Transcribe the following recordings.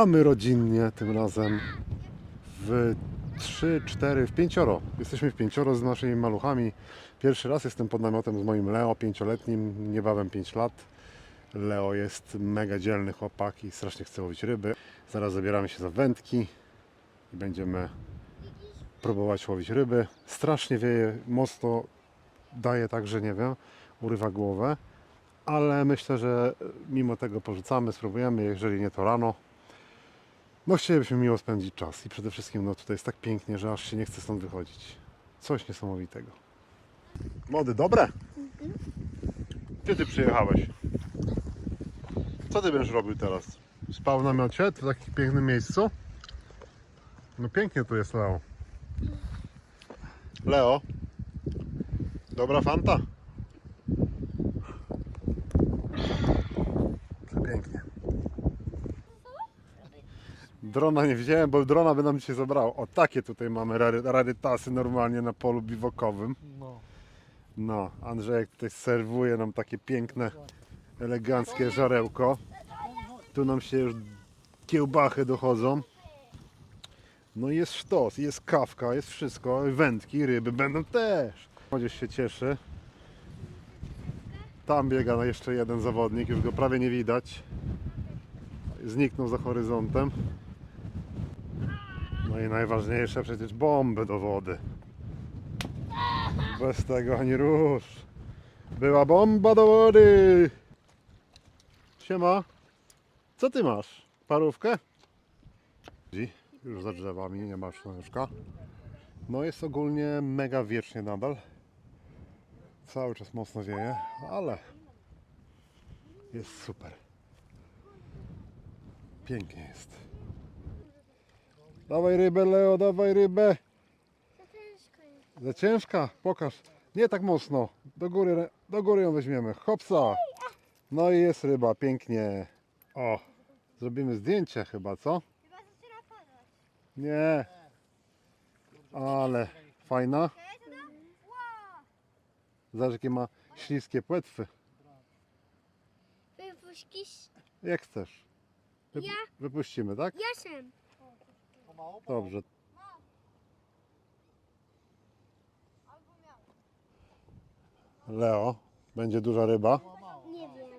A my rodzinnie tym razem w 3, 4, w pięcioro. Jesteśmy w pięcioro z naszymi maluchami. Pierwszy raz jestem pod namiotem z moim Leo, pięcioletnim, niebawem 5 lat. Leo jest mega dzielny chłopak i strasznie chce łowić ryby. Zaraz zabieramy się za wędki i będziemy próbować łowić ryby. Strasznie wieje, mocno daje tak, że nie wiem, urywa głowę. Ale myślę, że mimo tego porzucamy, spróbujemy, jeżeli nie to rano. No chcielibyśmy miło spędzić czas i przede wszystkim no tutaj jest tak pięknie, że aż się nie chce stąd wychodzić. Coś niesamowitego. Młody, dobre? Gdzie ty przyjechałeś? Co ty będziesz robił teraz? Spał w namiocie w takim pięknym miejscu? No pięknie tu jest Leo. Leo? Dobra fanta? Pięknie. Drona nie wziąłem, bo drona by nam dzisiaj zabrało. O takie tutaj mamy rary, rarytasy normalnie na polu biwokowym. No. No, Andrzejek tutaj serwuje nam takie piękne, eleganckie żarełko. Tu nam się już kiełbachy dochodzą. No i jest sztos, jest kawka, jest wszystko, wędki, ryby będą też. Młodzież się cieszy. Tam biega jeszcze jeden zawodnik, już go prawie nie widać. Zniknął za horyzontem. No i najważniejsze przecież bomby do wody. Bez tego ani rusz. Była bomba do wody. Siema. Co ty masz? Parówkę? Już za drzewami, nie ma sznurka. No jest ogólnie mega wiecznie nadal. Cały czas mocno wieje, ale jest super. Pięknie jest. Dawaj rybę, Leo, dawaj rybę. Za ciężka? Pokaż. Nie tak mocno. Do góry, do góry ją weźmiemy. Hopsa. No i jest ryba, pięknie. O, zrobimy zdjęcie chyba, co? Nie. Ale fajna. Zobacz jakie ma śliskie płetwy. Wypuścisz Jak chcesz. Ja? Wypuścimy, tak? Jasem. Dobrze. Leo, będzie duża ryba. Nie wiem.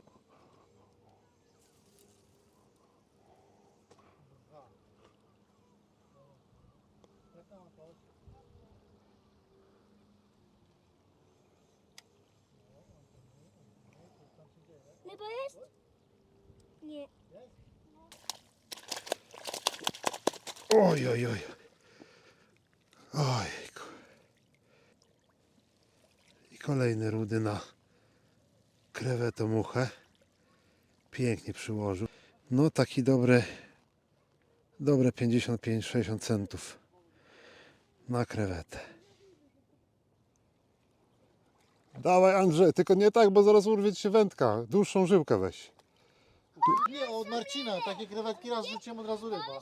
Ryba? Nie. Oj, oj, oj. Ojku. I kolejny rudy na krewetomuchę. Pięknie przyłożył. No taki dobry, dobre 55-60 centów na krewetę. Dawaj Andrzej, tylko nie tak, bo zaraz urwie ci się wędka. Dłuższą żyłkę weź. Nie, od Marcina. Takie krewetki raz rzuciłem od razu ryba.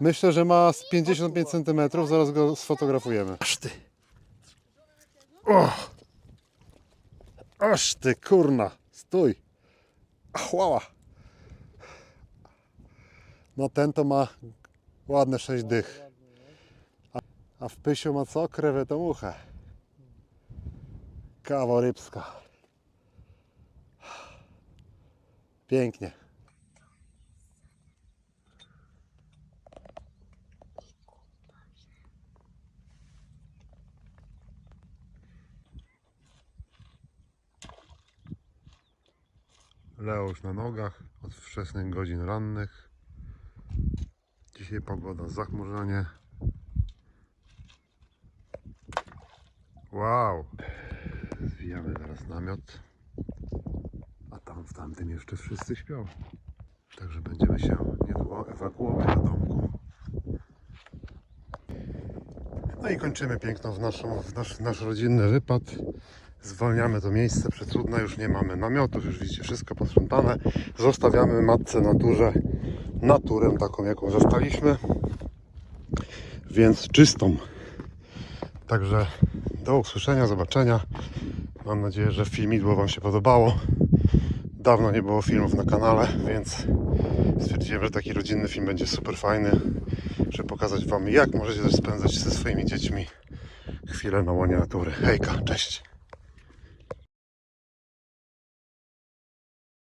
Myślę, że ma z 55 cm, zaraz go sfotografujemy. Aż ty. O! Aż ty, kurna. Stój. Chłała. No ten to ma ładne 6 dych. A, a w pysiu ma co? Krewetą muchę. Kawa rybska. Pięknie. Leo już na nogach od wczesnych godzin rannych. Dzisiaj pogoda zachmurzenie. Wow! Zwijamy teraz namiot. A tam w tamtym jeszcze wszyscy śpią. Także będziemy się niedługo ewakuować do domku. No i kończymy piękną w, naszą, w nasz, nasz rodzinny wypad. Zwalniamy to miejsce przecudne, już nie mamy namiotów, już widzicie wszystko posprzątane. Zostawiamy matce naturze naturę taką jaką zostaliśmy. Więc czystą. Także do usłyszenia, zobaczenia. Mam nadzieję, że filmidło Wam się podobało. Dawno nie było filmów na kanale, więc stwierdziłem, że taki rodzinny film będzie super fajny, żeby pokazać Wam, jak możecie też spędzać ze swoimi dziećmi chwilę na łonie natury. Hejka, cześć!